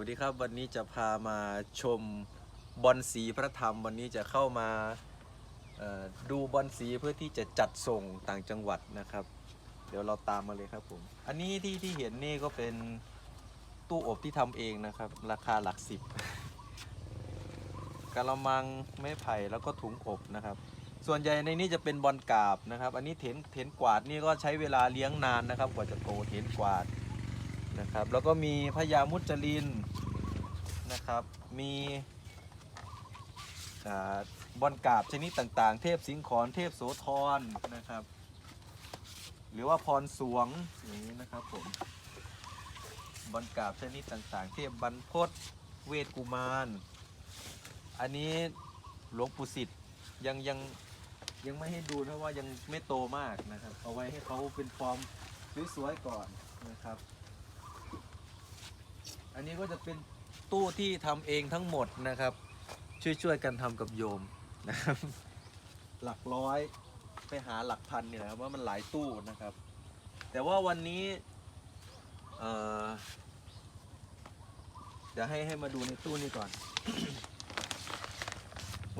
วัสดีครับวันนี้จะพามาชมบอลสีพระธรรม วันนี้จะเข้ามาดูบอลสีเพื่อที่จะจัดส่งต่างจังหวัดนะครับ เดี๋ยวเราตามมาเลยครับผมอันนี้ที่ที่เห็นนี่ก็เป็นตู้อบที่ทำเองนะครับ ราคาหลักสิบกระมังไม้ไผ่แล้วก็ถุงอบนะครับ ส่วนใหญ่ในนี้จะเป็นบอลกาบนะครับ อันนี้เถนเถนกวาดนี่ก็ใช้เวลาเลี้ยงนานนะครับ กว่าจะโตเถนกวาด นะครับ แล้วก็มีพญามุจลินนะครับ มีบอลกาบชนิดต่างๆ เทพสิงขอนเทพโสธรนะครับ หรือว่าพรสวงอย่างนี้นะครับผมบอลกาบชนิดต่างๆ เทพบรรพตเวทกุมาร อันนี้หลวงปู่สิทธิ์ยังยังยังไม่ให้ดูนะว่ายังไม่โตมากนะครับ เอาไว้ให้เขาเป็นฟอร์มสวยๆก่อนนะครับ อันนี้ก็จะเป็นตู้ที่ทำเองทั้งหมดนะครับ ช่วยๆกันทำกับโยมนะครับหลักร้อยไปหาหลักพันเนี่ยนะครับว่ามันหลายตู้นะครับ แต่ว่าวันนี้เอ่อเดี๋ยวให้ให้มาดูในตู้นี้ก่อน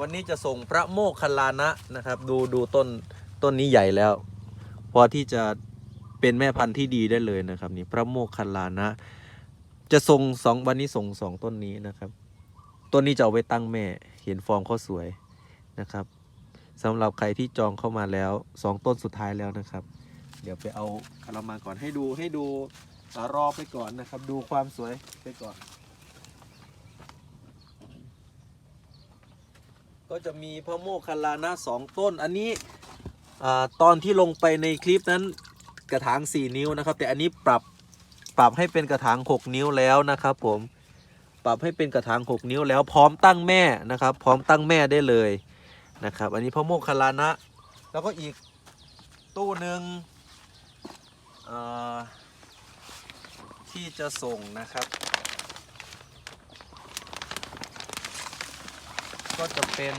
วันนี้จะส่งพระโมคคัลลานะนะครับ ดูดูต้นต้นนี้ใหญ่แล้ว พอที่จะเป็นแม่พันธุ์ที่ดีได้เลยนะครับ นี่พระโมคคัลลานะ จะส่งสองวันนี้ส่งสองต้นนี้นะครับ ต้นนี้จะเอาไว้ตั้งแม่ เห็นฟองเขาสวยนะครับสำหรับใครที่จองเข้ามาแล้วสองต้นสุดท้ายแล้วนะครับ เดี๋ยวไปเอาคารามาก่อนให้ดูให้ดูรอไปก่อนนะครับ ดูความสวยไปก่อน ก็จะมีพระโมคคัลลานะสองต้น อันนี้อตอนที่ลงไปในคลิปนั้นกระถาง 4 นิ้วนะครับ แต่อันนี้ปรับ ปรับให้เป็นกระถาง 6 นิ้วแล้วนะครับผมปรับให้เป็นกระถาง 6 นิ้วแล้วพร้อมตั้งแม่นะครับ พร้อมตั้งแม่ได้เลยนะครับ อันนี้พระโมคคัลลานะ แล้วก็อีกตู้หนึ่งที่จะส่งนะครับ ก็จะเป็น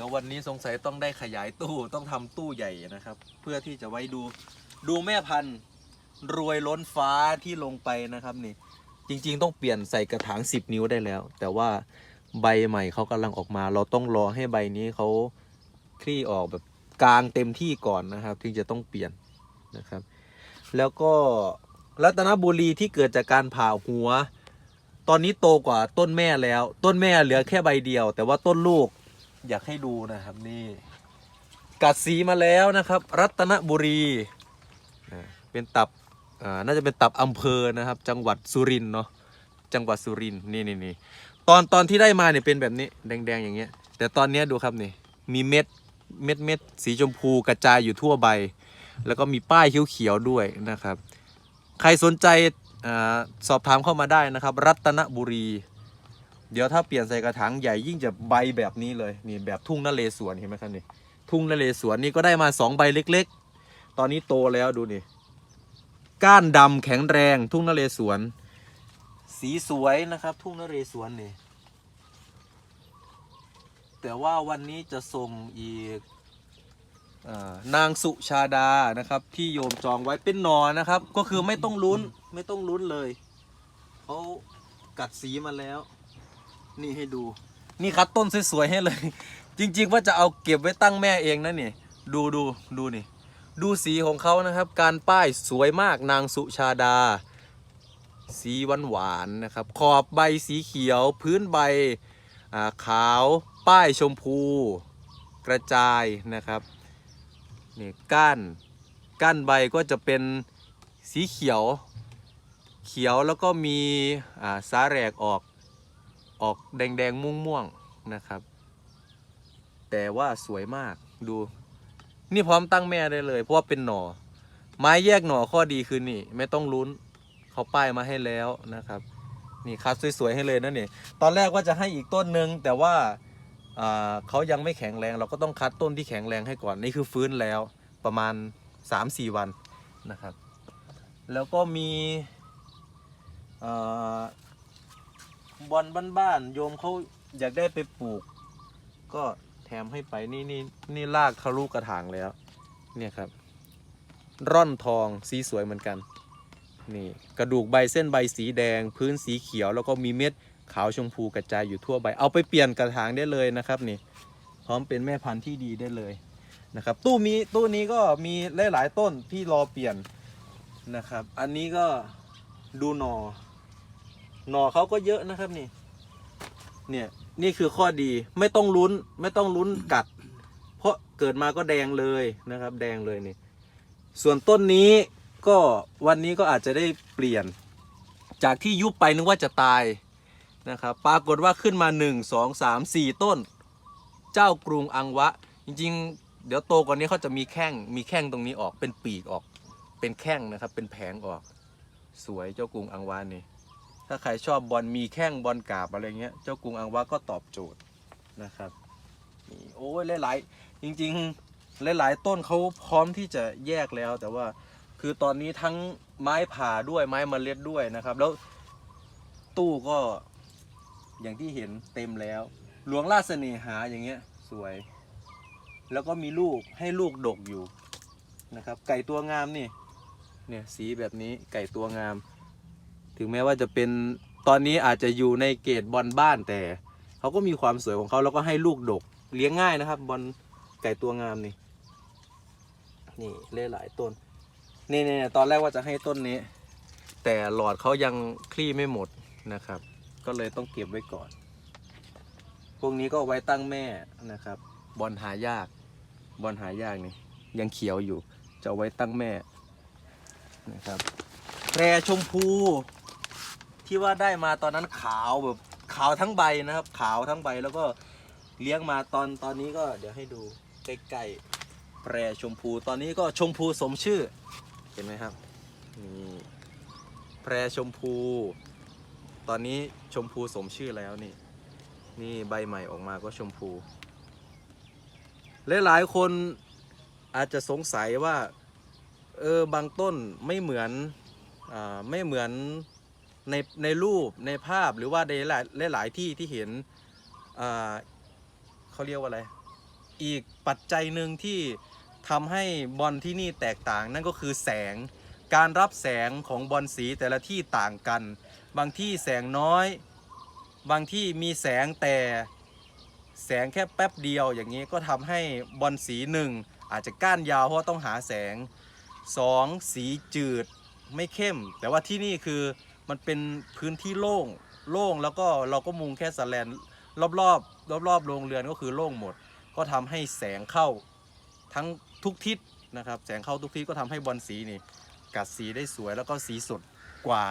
ดี๋ยววันนี้สงสัยต้องได้ขยายตู้ต้องทำตู้ใหญ่นะครับ เพื่อที่จะไว้ดูดูแม่พันธุ์รวยล้นฟ้าที่ลงไปนะครับนี่ จริงๆ ต้องเปลี่ยนใส่กระถาง 10 นิ้วได้แล้ว แต่ว่าใบใหม่เขากำลังออกมา เราต้องรอให้ใบนี้เขาคลี่ออกแบบกลางเต็มที่ก่อนนะครับ ถึงจะต้องเปลี่ยนนะครับ แล้วก็รัตนบุรีที่เกิดจากการผ่าหัว ตอนนี้โตกว่าต้นแม่แล้ว ต้นแม่เหลือแค่ใบเดียว แต่ว่าต้นลูก อยากให้ดูนะครับนี่กัดสีมาแล้วนะครับ รัตนบุรีเป็นตับอ่าน่าจะเป็นตับอำเภอนะครับ จังหวัดสุรินทร์เนาะจังหวัดสุรินทร์นี่นี่นี่ตอนตอนที่ได้มาเนี่ยเป็นแบบนี้แดงๆอย่างเงี้ย แต่ตอนเนี้ยดูครับนี่มีเม็ดเม็ดเม็ดสีชมพูกระจายอยู่ทั่วใบ แล้วก็มีป้ายเขียวๆด้วยนะครับ ใครสนใจอาสอบถามเข้ามาได้นะครับ รัตนบุรี เดี๋ยวถ้าเปลี่ยนใส่กระถางใหญ่ยิ่งจะใบแบบนี้เลยนี่แบบทุ่งนเลสวนเห็นไหมครับนี่ทุ่งนเลสวนนี่ก็ได้มาสองใบเล็ก ๆ ตอนนี้โตแล้วดูนี่ก้านดำแข็งแรงทุ่งนเลสวน สีสวยนะครับ ทุ่งนเรศวรนี่แต่ว่าวันนี้จะส่งอีกนางสุชาดานะครับ ที่โยมจองไว้เป็นหนอนะครับ ก็คือไม่ต้องลุ้นไม่ต้องลุ้นเลยเขากัดสีมาแล้ว นี่ให้ดู นี่คัดต้นสวยๆให้เลย จริง ๆ ว่าจะเอาเก็บไว้ตั้งแม่เองนะนี่ดูดูดูนี่ ดูสีของเขานะครับ การป้ายสวยมากนางสุชาดา สีหวานหวานนะครับ ขอบใบสีเขียว พื้นใบาขาว ป้ายชมพู กระจายนะครับนี่ก้านก้านใบก็จะเป็นสีเขียว เขียวแล้วก็มีาสาแหรกออก ออกแดงแดงม่วงม่วงๆนะครับ แต่ว่าสวยมากดู นี่พร้อมตั้งแม่ได้เลย เพราะว่าเป็นหน่อ ไม้แยกหน่อข้อดีคือนี่ ไม่ต้องลุ้นเขาป้ายมาให้แล้วนะครับ นี่คัดสวยๆให้เลยนะนี่ตอนแรกว่าจะให้อีกต้นหนึ่งแต่ว่าเขายังไม่แข็งแรง เราก็ต้องคัดต้นที่แข็งแรงให้ก่อนนี่คือฟื้นแล้วประมาณ 3-4 วันนะครับ แล้วก็มีอ่า บอลบ้านๆโยมเขาอยากได้ไปปลูก ก็แถมให้ไปนี่นี่นี่ลากทะลุกระถางแล้ว เนี่ยครับ ร่อนทองสีสวยเหมือนกัน นี่กระดูกใบเส้นใบสีแดง พื้นสีเขียวแล้วก็มีเม็ดขาวชมพูกระจายอยู่ทั่วใบ เอาไปเปลี่ยนกระถางได้เลยนะครับนี่ พร้อมเป็นแม่พันธุ์ที่ดีได้เลยนะครับ ตู้มีตู้นี้ก็มีหลาย ๆ ต้นที่รอเปลี่ยนนะครับ อันนี้ก็ดูหนอ หน่อเขาก็เยอะนะครับนี่ เนี่ยนี่คือข้อดีไม่ต้องลุ้น ไม่ต้องลุ้นกัด เพราะเกิดมาก็แดงเลยนะครับ แดงเลยนี่ ส่วนต้นนี้ก็วันนี้ก็อาจจะได้เปลี่ยน จากที่ยุบไปนึกว่าจะตายนะครับ ปรากฏว่าขึ้นมา 1 2 3 4 ต้น เจ้ากรุงอังวะ จริง ๆ เดี๋ยวโตกว่านี้เขาจะมีแข้งมีแข้งตรงนี้ออกเป็นปีกออก เป็นแข้งนะครับ เป็นแผงออก สวยเจ้ากรุงอังวะนี่ ถ้าใครชอบบอลมีแข้งบอลกาบอะไรเงี้ย เจ้ากรุงอังวะก็ตอบโจทย์นะครับนี่โอ้ยหลายๆจริงๆหลายๆต้นเขาพร้อมที่จะแยกแล้ว แต่ว่าคือตอนนี้ทั้งไม้ผ่าด้วยไม้เมล็ดด้วยนะครับ แล้วตู้ก็อย่างที่เห็นเต็มแล้ว หลวงราชเสน่หาอย่างเงี้ยสวย แล้วก็มีลูกให้ลูกดกอยู่นะครับ ไก่ตัวงามนี่เนี่ยสีแบบนี้ไก่ตัวงาม ถึงแม้ว่าจะเป็นตอนนี้อาจจะอยู่ในเกตบอลบ้านแต่เขาก็มีความสวยของเขาแล้วก็ให้ลูกดกเลี้ยงง่ายนะครับ บอลไก่ตัวงามนี่ นี่เล่หลายต้น นี่นี่ตอนแรกว่าจะให้ต้นนี้ แต่หลอดเขายังคลี่ไม่หมดนะครับ ก็เลยต้องเก็บไว้ก่อน พวกนี้ก็ไว้ตั้งแม่นะครับ บอลหายาก บอลหายากนี่ ยังเขียวอยู่ จะไว้ตั้งแม่นะครับแพรชมพู ที่ว่าได้มาตอนนั้นขาวแบบขาวทั้งใบนะครับ ขาวทั้งใบแล้วก็เลี้ยงมาตอนตอนนี้ก็เดี๋ยวให้ดูใกล้ๆแพรชมพูตอนนี้ก็ชมพูสมชื่อ เห็นไหมครับนี่แพรชมพู ตอนนี้ชมพูสมชื่อแล้วนี่ นี่ใบใหม่ออกมาก็ชมพูหลายๆคนอาจจะสงสัยว่าเออบางต้นไม่เหมือนอาไม่เหมือน ในในรูปในภาพหรือว่าในหลายหลายที่ที่เห็นเขาเรียกว่าอะไร อีกปัจจัยหนึ่งที่ทำให้บอลที่นี่แตกต่างนั่นก็คือแสงการรับแสงของบอลสีแต่ละที่ต่างกัน บางที่แสงน้อย บางที่มีแสงแต่แสงแค่แป๊บเดียวอย่างนี้ก็ทำให้บอลสีหนึ่งอาจจะก้านยาวเพราะต้องหาแสงสองสีจืดไม่เข้ม แต่ว่าที่นี่คือ มันเป็นพื้นที่โล่งโล่งแล้วก็เราก็มุงแค่สแลนรอบรอบรอบรอบๆโรงเรือนก็คือโล่งหมด ก็ทำให้แสงเข้าทั้งทุกทิศนะครับ แสงเข้าทุกทิศก็ทำให้บอลสีนี่กัดสีได้สวยแล้วก็สีสดกว่า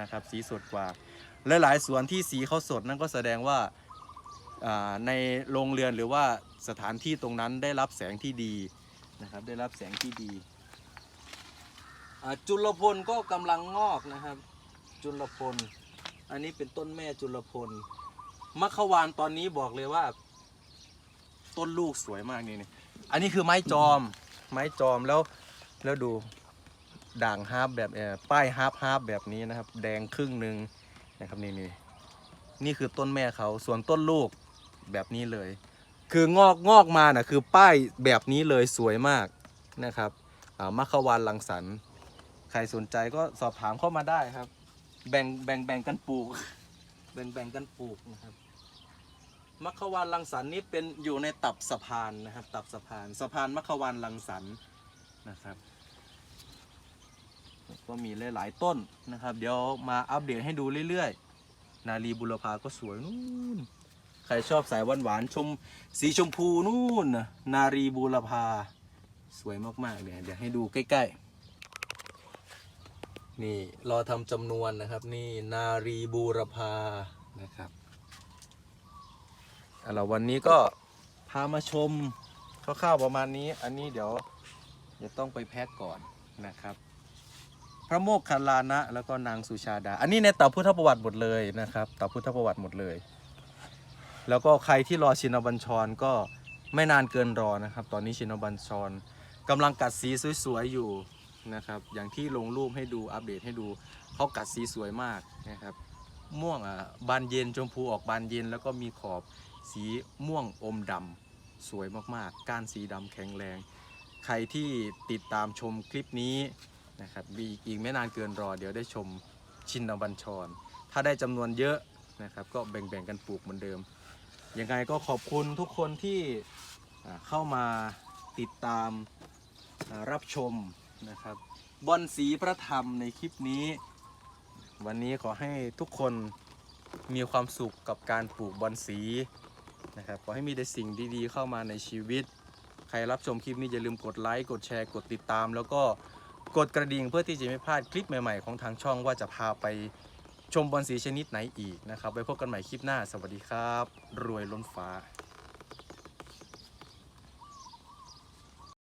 นะครับ สีสดกว่าและหลายสวนที่สีเขาสดนั่นก็แสดงว่าในโรงเรือนหรือว่าสถานที่ตรงนั้นได้รับแสงที่ดีนะครับ ได้รับแสงที่ดีจุลพลก็กำลังงอกนะครับ จุลพล อันนี้เป็นต้นแม่จุลพลมัคควานตอนนี้บอกเลยว่า ต้นลูกสวยมากนี่นี่อันนี้คือไม้จอม ไม้จอมแล้วแล้วดูด่างฮาร์ปแบบเออป้ายฮาร์ปฮาร์ปแบบนี้นะครับ แดงครึ่งหนึ่งนะครับนี่นี่นี่คือต้นแม่เขาส่วนต้นลูกแบบนี้เลย คืองอกงอกมาน่ะคือป้ายแบบนี้เลยสวยมากนะครับอ่ามัคควานลังสรรใครสนใจก็สอบถามเข้ามาได้ครับ แบ่งแบ่งแบ่งกันปลูก แบ่งแบ่งกันปลูกนะครับมัคควานลังสรรนี้เป็นอยู่ในตับสะพานนะครับ ตับสะพานสะพานมัคควานลังสรรนะครับ ก็มีหลายๆต้นนะครับ เดี๋ยวมาอัปเดตให้ดูเรื่อยๆ นาลีบุรพาก็สวยนู่นใครชอบสายหวานๆชมสีชมพูนู่นนารีบูรพาสวยมากๆเลยเดี๋ยวให้ดูใกล้ ๆ นี่รอทำจำนวนนะครับ นี่นารีบูรพานะครับเอาละวันนี้ก็พามาชมคร่าวๆประมาณนี้ อันนี้เดี๋ยวจะต้องไปแพ็กก่อนนะครับ พระโมกขลานะ แล้วก็นางสุชาดา อันนี้ในเต่าพุทธประวัติหมดเลยนะครับเต่าพุทธประวัติหมดเลย แล้วก็ใครที่รอชินบัญชรก็ไม่นานเกินรอนะครับ ตอนนี้ชินบัญชรกำลังกัดสีสวยๆอยู่ นะครับอย่างที่ลงรูปให้ดูอัปเดตให้ดูเขากัดสีสวยมากนะครับม่วงอะบานเย็นชมพูออกบานเย็น แล้วก็มีขอบสีม่วงอมดำสวยมากๆ ก้านสีดำแข็งแรง ใครที่ติดตามชมคลิปนี้นะครับอีอีกไม่นานเกินรอ เดี๋ยวได้ชมชินบัญชร ถ้าได้จำนวนเยอะนะครับ ก็แบ่งๆกันปลูกเหมือนเดิมยังไงก็ขอบคุณทุกคนที่เข้ามาติดตามรับชม นะครับบอลสีพระธรรมในคลิปนี้ วันนี้ขอให้ทุกคนมีความสุขกับการปลูกบอลสีนะครับขอให้มีแต่สิ่งดีๆ เข้ามาในชีวิต ใครรับชมคลิปนี้อย่าลืมกดไลค์กดแชร์กดติดตาม แล้วก็กดกระดิ่งเพื่อที่จะไม่พลาดคลิปใหม่ๆ ของทางช่องว่าจะพาไปชมบอลสีชนิดไหนอีกนะครับไว้พบกันใหม่คลิปหน้า สวัสดีครับ รวยล้นฟ้า